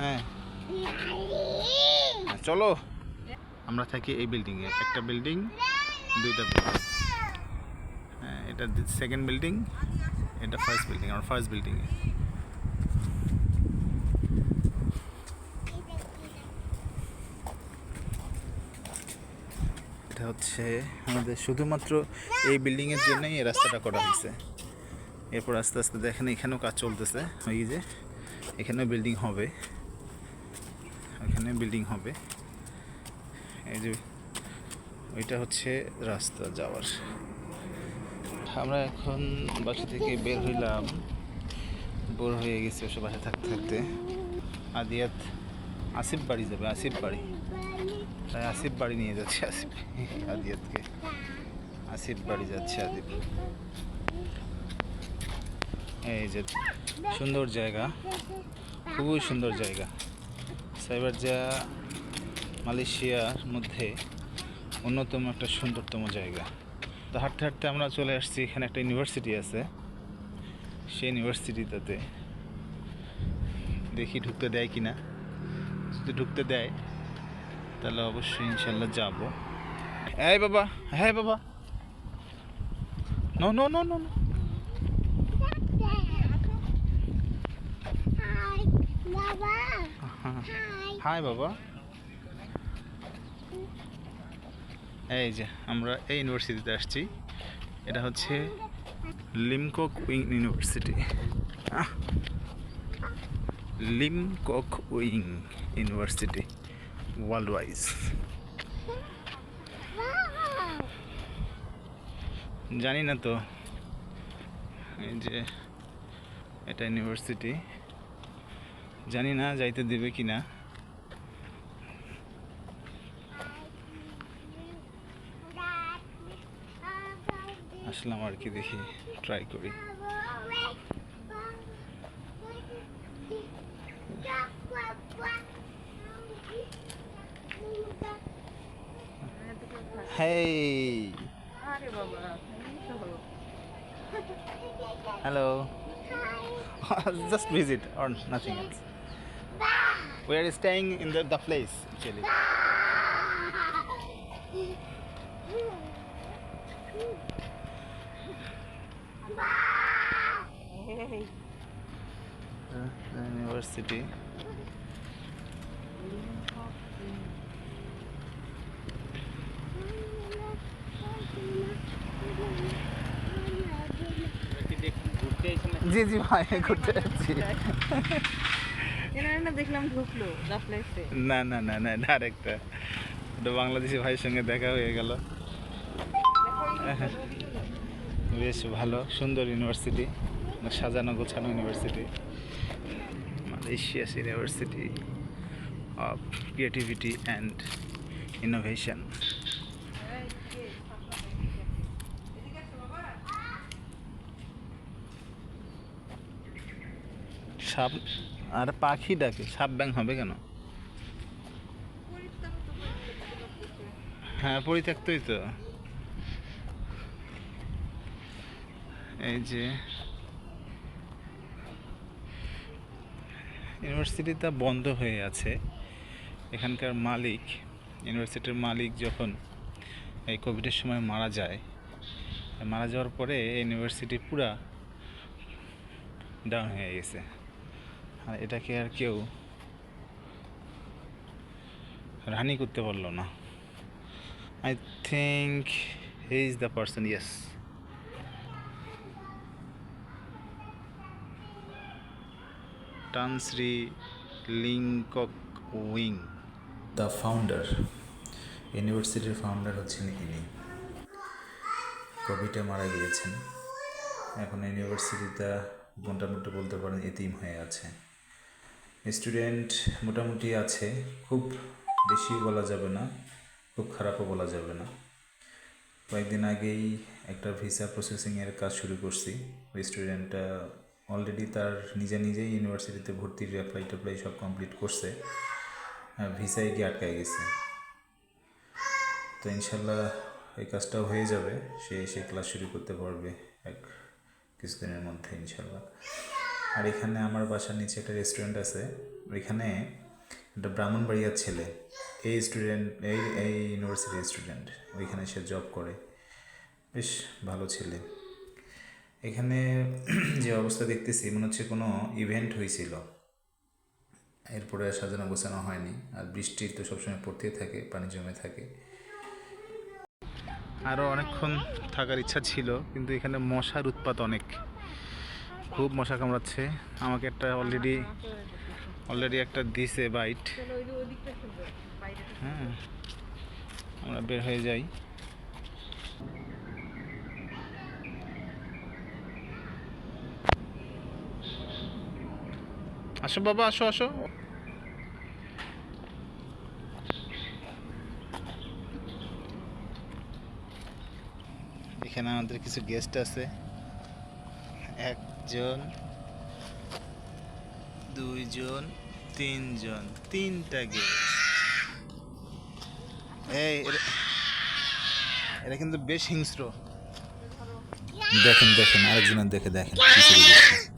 হ্যাঁ। চলো। আমরা থাকি এই বিল্ডিংয়ে একটা বিল্ডিং দুইটা বিল্ডিং হ্যাঁ এটা সেকেন্ড বিল্ডিং এটা ফার্স্ট বিল্ডিং আমার ফার্স্ট বিল্ডিংয়ে এটা হচ্ছে আমাদের শুধুমাত্র এই বিল্ডিংয়ের জন্যই এই রাস্তাটা করা হয়েছে। এরপর আস্তে আস্তে দেখেন এখানেও কাজ চলতেছে। ওই যে এখানেও বিল্ডিং হবে। এখানে বিল্ডিং হবে। এই যে ওইটা হচ্ছে রাস্তা যাওয়ার। আমরা এখন বাসা থেকে বের হইলাম। বোর হয়ে গেছে ওসব বাসায় থাকতে থাকতে। আদিয়াত আসিফ বাড়ি যাবে, আসিফ বাড়ি। তাই আসিফ বাড়ি নিয়ে যাচ্ছে আসিফ, আদিয়াতকে। আসিফ বাড়ি যাচ্ছে আদিপ এই যে সুন্দর জায়গা। খুবই সুন্দর জায়গা। সাইবার যা মালয়েশিয়ার মধ্যে অন্যতম একটা সুন্দরতম জায়গা। তো হাঁটতে হাঁটতে আমরা চলে আসছি এখানে একটা ইউনিভার্সিটি আছে। সেই ইউনিভার্সিটিটাতে দেখি ঢুকতে দেয় কি না যদি ঢুকতে দেয় তাহলে অবশ্যই ইনশাল্লাহ যাব। হ্যাঁ বাবা হ্যাঁ বাবা। No no no no no. Hi. Hi বাবা। এই যে, আমরা এই ইউনিভার্সিটিতে আসছি। এটা হচ্ছে Limkokwing university. Limkokwing university world wise জানি না তো, এই যে এটা ইউনিভার্সিটি জানি না যাইতে দেবে কি না আসলাম আর কি দেখি ট্রাই করি। Hello just visit or nothing else we are staying in the, the place actually the university. জি জি ভাই ঘুরতে যাচ্ছি। দেখলাম ঢুকলো না না না না আরেকটা। ওটা বাংলাদেশি ভাইয়ের সঙ্গে দেখা হয়ে গেল। বেশ ভালো সুন্দর ইউনিভার্সিটি সাজানো গোছানো university Malaysia's university of creativity and innovation সাপ আর পাখি ডাকে সাপ ব্যাং হবে কেন? হ্যাঁ পরিত্যক্তই তো। এই যে ইউনিভার্সিটিটা বন্ধ হয়ে আছে। এখানকার মালিক, ইউনিভার্সিটির মালিক যখন এই কোভিডের সময় মারা যায়, মারা যাওয়ার পরে ইউনিভার্সিটি পুরা ডাউন হয়ে গেছে। আর এটাকে আর কেউ রানি করতে পারল না। I think he is the person yes Tan Sri Limkokwing. The founder ইউনিভার্সিটির ফাউন্ডার হচ্ছেন ইনি। কোভিডে মারা গিয়েছেন। এখন ইউনিভার্সিটিটা মোটামুটি বলতে পারেন এতিম হয়ে আছে। স্টুডেন্ট মোটামুটি আছে, খুব বেশি বলা যাবে না, খুব খারাপও বলা যাবে না। কয়েকদিন আগেই একটা ভিসা প্রসেসিংয়ের কাজ শুরু করছি। ওই স্টুডেন্টটা অলরেডি তার নিজে নিজেই ইউনিভার্সিটিতে ভর্তির অ্যাপ্লাই ট্যাপ্লাই সব কমপ্লিট করছে ভিসায় গিয়ে আটকায় গেছে। তো ইনশাল্লাহ এই কাজটাও হয়ে যাবে, সে এসে ক্লাস শুরু করতে পারবে এক কিছুদিনের মধ্যে ইনশাল্লাহ। আর এখানে আমার বাসার নিচে একটা রেস্টুরেন্ট আছে, ওইখানে একটা ব্রাহ্মণবাড়িয়ার ছেলে, এই স্টুডেন্ট এই এই ইউনিভার্সিটির স্টুডেন্ট ওইখানে সে জব করে। বেশ ভালো ছেলে। এখানে যে অবস্থা দেখতেছি, মনে হচ্ছে কোনো ইভেন্ট হয়েছিল। এরপরে সাজানো গোছানো হয়নি। আর বৃষ্টি তো সবসময় পড়তেই থাকে, পানি জমে থাকে। আরও অনেকক্ষণ থাকার ইচ্ছা ছিল, কিন্তু এখানে মশার উৎপাত অনেক। খুব মশা কামড়াচ্ছে। আমাকে একটা অলরেডি অলরেডি একটা দিছে বাইট হ্যাঁ আমরা বের হয়ে যাই। আসো বাবা আসো আসো। এখানে আমাদের কিছু গেস্ট আছে। একজন দুইজন তিনজন তিনটা গেস্ট এই এরা কিন্তু বেশ হিংস্র। দেখেন দেখেন আরেকজনের দেখে দেখেন।